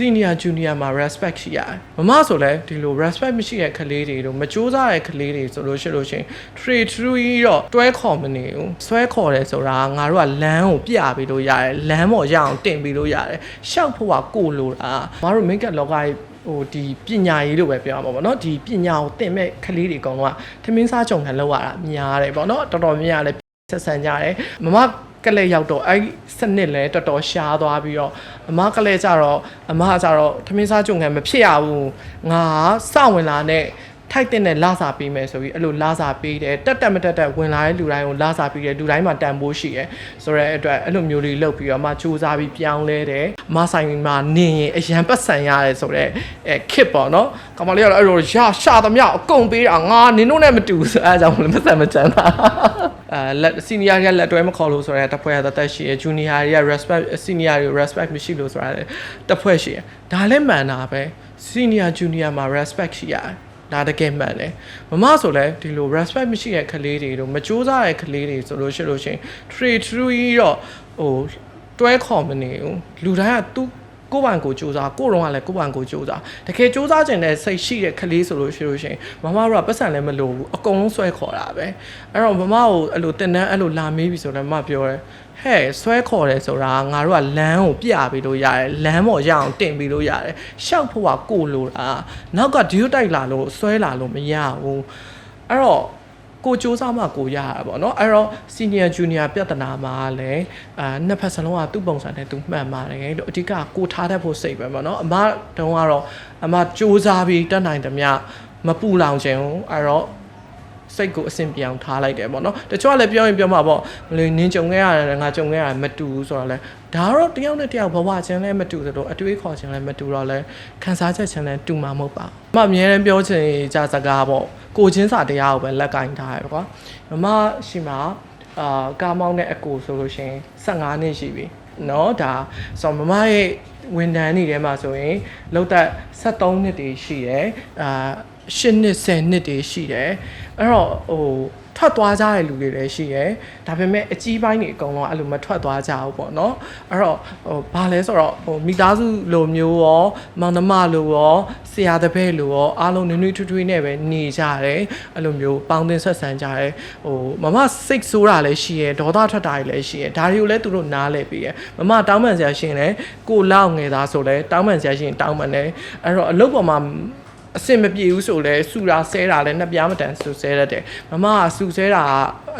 senior junior မှာ respect ရှိရတယ်မမဆိုလဲဒီလို respect မရှိတဲ့ကလေးတွေတို့မကြိုးစားတဲ့ကလေးတွေဆိုလို့ရှိလို့ရှရင် trade tree တော့တွဲခေါ်မနေဘူးဆွဲခေါ်တယ်ဆိုတာငါတို့ကလမ်းကိုပြပေးလို့ရတယ်လမ်းပေါ်ရအောင်တင်ပေးလို့ရတယ်ရှောက်ဖို့ကကိုလိုတာမတို့ make up လောကကြီးဟိုဒီပညာရေးလို့ပဲပြောရမှာပေါ့နော်ဒီပညာကိုသင်မဲ့ကလေးတွေအကုန်လုံးကထမင်းစားကြုံခံလောက်ရတာများတယ်ပေါ့နော်တော်တော်များများလည်းဆက်ဆံကြတယ်မမ ကလေးရောက်တော့အဲ့စနစ်လဲတော်တော်ရှားသွားပြီးတော့အမကလေးကြတော့အမကကြတော့ထမင်းစားကြုံခံမဖြစ်ရဘူးငါစဝင်လာတဲ့ထိုက်တဲ့လာစာပေးမယ်ဆိုပြီးအဲ့လိုလာစာပေးတယ်တက်တက်မတက်တက်ဝင်လာတဲ့လူတိုင်းကိုလာစာပေးတယ်လူတိုင်းမှာတန်ဖိုးရှိတယ်ဆိုတော့အဲ့အတွက်အဲ့လိုမျိုးလေးလုပ်ပြီးတော့မှစူးစမ်းပြီးပြောင်းလဲတယ်အမဆိုင်မှာနေရင်အရန်ပတ်ဆန်ရတယ်ဆိုတော့အဲခစ်ပေါ့နော်ကမလေးကတော့အဲ့လိုရရှာသမျှအကုန်ပေးတာငါနင်တို့နဲ့မတူဘူးဆိုအဲအကြောင့်လည်းမဆက်မချမ်းတာ အဲလက်စီနီယာတွေကလက်တွဲမခေါ်လို့ဆိုတော့တစ်ဖွဲ့ရတသက်ရှိရဂျူနီယာတွေက respect senior တွေ respect မရှိလို့ဆိုတာလည်းတစ်ဖွဲ့ရှိရဒါလည်းမှန်တာပဲ senior junior မှာ respect ရှိရတယ်ဒါတကယ်မှန်တယ်မမဆိုလဲဒီလို respect မရှိတဲ့ကလေးတွေတို့မကြိုးစားတဲ့ကလေးတွေဆိုလို့ရှိလို့ရှရင် trade tree တော့ဟိုတွဲခေါ်မနေဘူးလူတိုင်းကသူ ကိုယ့်ဘာကိုစူးစမ်းကိုယ့်တော့ကလည်းကိုယ့်ဘာကိုစူးစမ်းတကယ်စူးစမ်းခြင်းနဲ့စိတ်ရှိတဲ့ကလေးဆိုလို့ရှိလို့ရှရင်မမတို့ကပတ်စံလည်းမလိုဘူးအကုန်လုံးဆွဲခေါ်တာပဲအဲ့တော့မမကိုအဲ့လိုတင်တန်းအဲ့လိုလာမေးပြီဆိုတော့မမပြောတယ်ဟဲ့ဆွဲခေါ်တယ်ဆိုတာငါတို့ကလမ်းကိုပြပေးလို့ရတယ်လမ်းပေါ်ရအောင်တင်ပေးလို့ရတယ်ရှောက်ဖို့ကကိုလိုတာနောက်ကဒီယိုတိုက်လာလို့ဆွဲလာလို့မရဘူးအဲ့တော့ ကိုစူးစမ်းမှကိုရတာပေါ့နော်အဲ့တော့ senior junior ပြဿနာမှာလည်းအာနှစ်ဖက်စလုံးကသူ့ပုံစံနဲ့သူမှန်ပါတယ်လို့အဓိကကိုထားတတ်ဖို့စိတ်ပဲပေါ့နော်အမတုံးကတော့အမစူးစမ်းပြီးတက်နိုင်သမျှမပူလောင်ခြင်းဘူးအဲ့တော့ စိတ်ကိုအဆင်ပြေအောင်ထားလိုက်တယ်ပေါ့နော်တချို့ကလည်းပြောရင်ပြောမှာပေါ့လေနင်းကြုံခဲ့ရတယ်ငါကြုံခဲ့ရတယ်မတူဘူးဆိုတော့လဲဒါတော့တယောက်နဲ့တယောက်ဘဝချင်းလည်းမတူဆိုတော့အတွေးခေါ်ချင်းလည်းမတူတော့လဲခံစားချက်ချင်းလည်းတူမှာမဟုတ်ပါဘူး။မအမြဲတမ်းပြောချင်ကြစကားပေါ့ကိုချင်းစာတရားကိုပဲလက်ကင်ထားရပါကွာ။မမရှိမှာအာကာမောင်းတဲ့အကိုဆိုလို့ရှင်15နှစ်ရှိပြီ။နော်ဒါဆိုမမရဲ့ဝန်ထမ်းနေထဲမှာဆိုရင်လောက်သက်73နှစ်တည်းရှိတယ်။အာ 8နှစ်10နှစ်တည်းရှိတယ်အဲ့တော့ဟိုထွက်သွားကြတဲ့လူတွေလည်းရှိရယ်ဒါပေမဲ့အကြီးပိုင်းတွေအကုန်လုံးအဲ့လိုမထွက်သွားကြဘူးပေါ့နော်အဲ့တော့ဟိုဘာလဲဆိုတော့ဟိုမိသားစုလိုမျိုးရောမောင်နှမလိုရောဆရာတပည့်လိုရောအားလုံးနွေ့နွေ့ထွေးထွေးနဲ့ပဲနေကြတယ်အဲ့လိုမျိုးပေါင်းသင်းဆက်ဆံကြတယ်ဟိုမမစိတ်ဆိုးတာလည်းရှိရယ်ဒေါသထွက်တာလည်းရှိရယ်ဒါတွေကိုလည်းသူတို့နားလဲပြီးရယ်မမတောင်းပန်ဆရာရှင်လည်းကိုလောက်ငယ်သားဆိုလဲတောင်းပန်ဆရာရှင်တောင်းပန်တယ်အဲ့တော့အလုပ်ပေါ်မှာ အဆင်မပြေဘူးဆိုလဲစူတာဆဲတာလဲနှစ်ပြားမတန်စူဆဲတတ်တယ်မမကစူဆဲတာက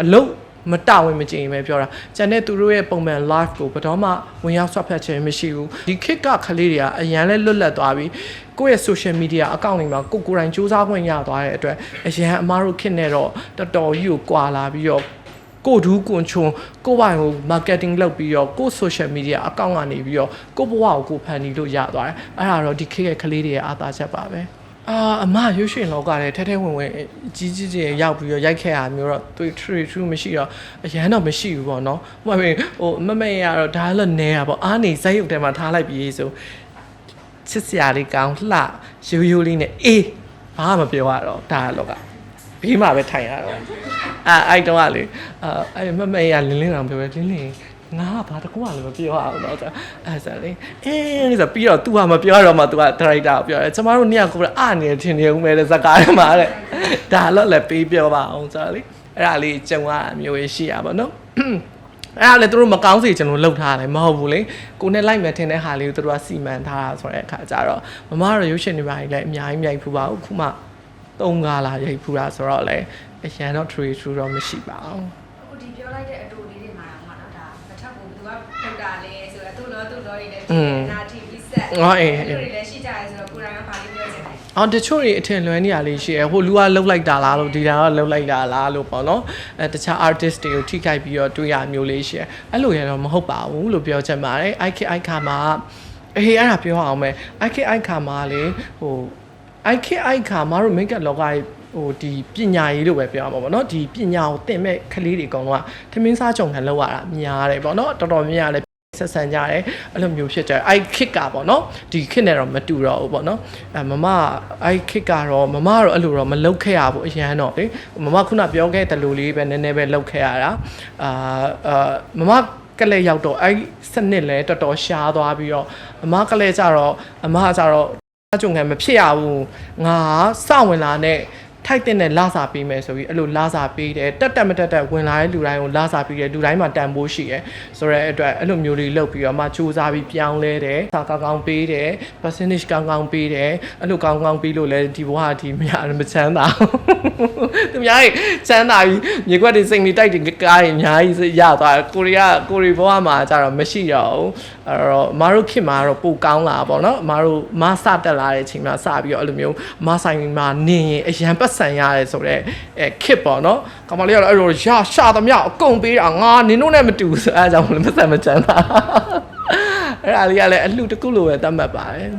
အလုပ်မတဝင်မကြင်ပဲပြောတာကျန်တဲ့သူတို့ရဲ့ပုံမှန် live ကိုဘယ်တော့မှဝင်ရောက်ဆွတ်ဖက်ခြင်းမရှိဘူးဒီခေတ်ကကလေးတွေကအရန်လဲလွတ်လပ်သွားပြီကိုယ့်ရဲ့ social media အကောင့်တွေမှာကိုကိုယ်တိုင်စူးစမ်းခွင့်ရသွားတဲ့အတွက်အရန်အမားတို့ခေတ်နဲ့တော့တော်တော်ကြီးကိုကွာလာပြီးတော့ကိုဒူးကွန်ချုံကိုပိုင်ကို marketing လုပ်ပြီးတော့ကို social media အကောင့်ကနေပြီးတော့ကိုဘဝကိုကိုဖန်တီးလို့ရသွားတယ်အဲ့ဒါတော့ဒီခေတ်ရဲ့ကလေးတွေရဲ့အားသာချက်ပါပဲ အာအမရွှေရှင်လောကလည်းထဲထဲဝင်ဝင်ကြီးကြီးကြီးရောက်ပြီးတော့ရိုက်ခဲ့ရမျိုးတော့သူ true true မရှိတော့အရန်တော့မရှိဘူးပေါ့နော်ဟိုမှာဟိုမမရတော့ဒါလည်းနေတာပေါ့အားနေဇက်ရုပ်ထဲမှာထားလိုက်ပြီးဆိုချစ်စရာလေးကောင်းလှရိုးရိုးလေးနဲ့အေးဘာမှမပြောရတော့ဒါလောကဘေးမှာပဲထိုင်ရတော့အာအဲ့တော့ကလေအာအဲ့မမရလင်းလင်းအောင်ပြောပဲလင်းလင်း ငါကဘာတကူကလည်းမပြောအောင်တော့ဆိုအဲ့ဆိုလေအေးဆိုပြီးတော့ तू ကမပြောတော့မှ तू က director ကိုပြောတယ်ကျမတို့နှစ်ယောက်ကိုအနေထင်နေဦးမယ်တဲ့ဇာတ်ကားထဲမှာတဲ့ဒါတော့လည်းပေးပြောပါအောင်ဆိုတော့လေအဲ့ဒါလေးကြုံရအမျိုးရှိရပါတော့အဲ့ဒါလည်းသူတို့မကောင်းစေချင်လို့လှုပ်ထားတယ်မဟုတ်ဘူးလေကိုနဲ့လိုက်မယ်ထင်တဲ့ဟာလေးကိုသူတို့ကစီမံထားတာဆိုတဲ့အခါကျတော့မမတို့ရုပ်ရှင်တွေပါလည်းအများကြီးမြိုက်ဖူးပါဘူးခုမှသုံးကားလာရိုက်ဖူးတာဆိုတော့လေအရန်တော့ true true တော့မရှိပါဘူးဟိုဒီပြောလိုက်တဲ့အတူလေးတွေမှာတော့မှတော့ဒါမထပ်ဘူးသူကထုတ်တာလဲဆို တော့သူ့လောသူ့လောတွေလည်းဒီနာတီပြီးဆက်တွေလည်းရှိကြရဲဆိုတော့ကိုယ်တိုင်ကပါလေးပြောချင်တယ်အော်တချို့တွေအထင်လွဲနေရလေးရှိရဟိုလူကလှုပ်လိုက်တာလားလို့ဒီတန်းကလှုပ်လိုက်တာလားလို့ပေါ့နော်အဲတခြား artist တွေကိုထိခိုက်ပြီးတော့တွေ့ရမျိုးလေးရှိရအဲ့လိုရတော့မဟုတ်ပါဘူးလို့ပြောချင်ပါတယ် IK IK မှာအေးအဲ့ဒါပြောအောင်မယ် IK IK မှာလေဟို IK IK မှာတို့ make up လောကကြီးဟိုဒီပညာရေးလို့ပဲပြောရမှာပေါ့နော်ဒီပညာကိုသင်မဲ့ကလေးတွေအကုန်လုံးကထမင်းစားကြုံခံလောက်ရတာများတယ်ပေါ့နော်တော်တော်များများလည်း ဆက်ဆံကြတယ်အဲ့လိုမျိုးဖြစ်ကြတယ်အဲ့ခစ်ကပေါ့နော်ဒီခစ်နဲ့တော့မတူတော့ဘူးပေါ့နော်အဲမမအဲ့ခစ်ကတော့မမကတော့အဲ့လိုတော့မလုတ်ခဲ့ရဘူးအရန်တော့လေမမခုနပြောခဲ့တဲ့လူလေးပဲနည်းနည်းပဲလုတ်ခဲ့ရတာအာအာမမကလေးရောက်တော့အဲ့စနစ်လဲတော်တော်ရှားသွားပြီးတော့အမကလေးကြတော့အမကကြတော့အကြုံခံမဖြစ်ရဘူးငါစဝင်လာနဲ့ ထိုက်တဲ့လာစာပေးမယ်ဆိုပြီးအဲ့လိုလာစာပေးတယ်တက်တက်မတက်တက်ဝင်လာတဲ့လူတိုင်းကိုလာစာပေးတယ်လူတိုင်းမှာတန်ဖိုးရှိတယ်ဆိုတော့အဲ့အတွက်အဲ့လိုမျိုးလေးလုပ်ပြီးတော့မှစူးစမ်းပြီးပြောင်းလဲတယ်စာကောင်းကောင်းပေးတယ် percentage ကောင်းကောင်းပေးတယ်အဲ့လိုကောင်းကောင်းပေးလို့လဲဒီဘဝကဒီမရမချမ်းသာဘူးသူများကြီးချမ်းသာပြီးမြေခွက်တွေစိတ်မီတိုက်တွေကားတွေအများကြီးရသွားတယ်ကိုရီးယားကိုရီဘဝမှာကျတော့မရှိတော့ဘူး အဲ့တော့အမားတို့ခင်မှာတော့ပိုကောင်းလာပါတော့အမားတို့မစတက်လာတဲ့အချိန်မှာစပြီးတော့အဲ့လိုမျိုးမဆိုင်မှာနေရင်အရန်ပတ်ဆန်ရတယ်ဆိုတော့အဲခစ်ပေါ့နော်ကောင်မလေးကတော့အဲ့လိုရရှာသမျှအကုန်ပေးတာငါနင်တို့နဲ့မတူဘူးဆိုအဲအကြောင့်လည်းမဆန်မချမ်းသာအဲ့ဒါလေးကလည်းအလှတစ်ခုလိုပဲတတ်မှတ်ပါတယ်